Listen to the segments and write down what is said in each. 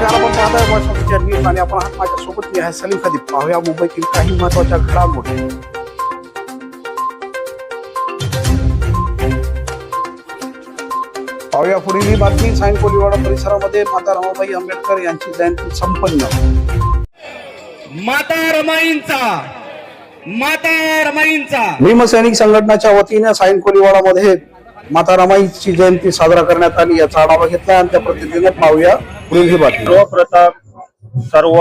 नमस्कार आपण पाहताय वर्षाच्या न्यूज आणि आपण आहात माझ्यासोबत. मी आहे सलीम पाहूया मुंबईतील काही महत्त्वाच्या घडामोडी. पाहूया पुढील ही बातमी. सायन कोलीवाडा परिसरामध्ये माता रमाबाई आंबेडकर यांची जयंती संपन्न. माता रमाईंचा माता रमाईंचा. भीमसैनिक संघटनाच्या वतीने सायन कोलीवाडामध्ये माता रमाईची जयंती साजरा करण्यात आली. याचा आढावा घेतला आणि त्या पद्धतीने पाहूया. सर्वप्रथम सर्व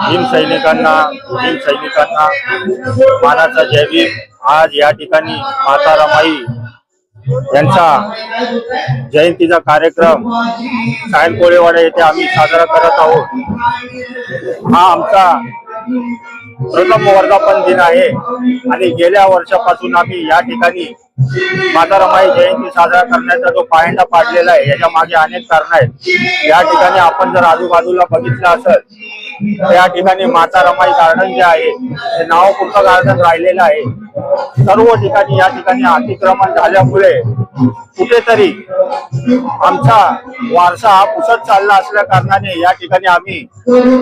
भीम सैनिकांना भीम सैनिकांना मानाचा जय आज या ठिकाणी माता रमाई यांचा जयंतीचा कार्यक्रम सायन कोळेवाडा येथे आम्ही साजरा करत आहोत. हा आमचा प्रथम वर्धापन दिन आहे. आणि गेल्या वर्षापासून आम्ही या ठिकाणी माता रमाई जयंती साजरा करण्याचा जो पायंडा पाडलेला आहे याच्या मागे अनेक कारण आहेत. या ठिकाणी आपण जर आजूबाजूला बघितलं असेल तर या ठिकाणी माता रमाई गार्डन जे आहे ते नावपुरतं गार्डन राहिलेलं आहे. सर्व ठिकाणी या ठिकाणी अतिक्रमण झाल्यामुळे कुठेतरी आमचा वारसा हा पुसत चालला असल्या कारणाने या ठिकाणी आम्ही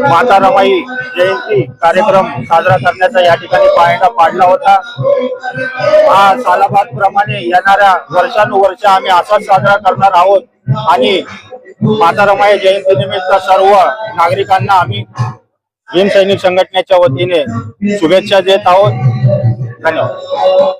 माता रमाई जयंती कार्यक्रम साजरा करण्याचा या ठिकाणी पायंडा पाडला होता. हा सालाबाद प्रमाणे येणाऱ्या वर्षानुवर्ष आम्ही असाच साजरा करणार आहोत आणि माता रमाई जयंती निमित्त सर्व नागरिकांना आम्ही भीमसैनिक संघटनेच्या वतीने शुभेच्छा देत आहोत. धन्यवाद.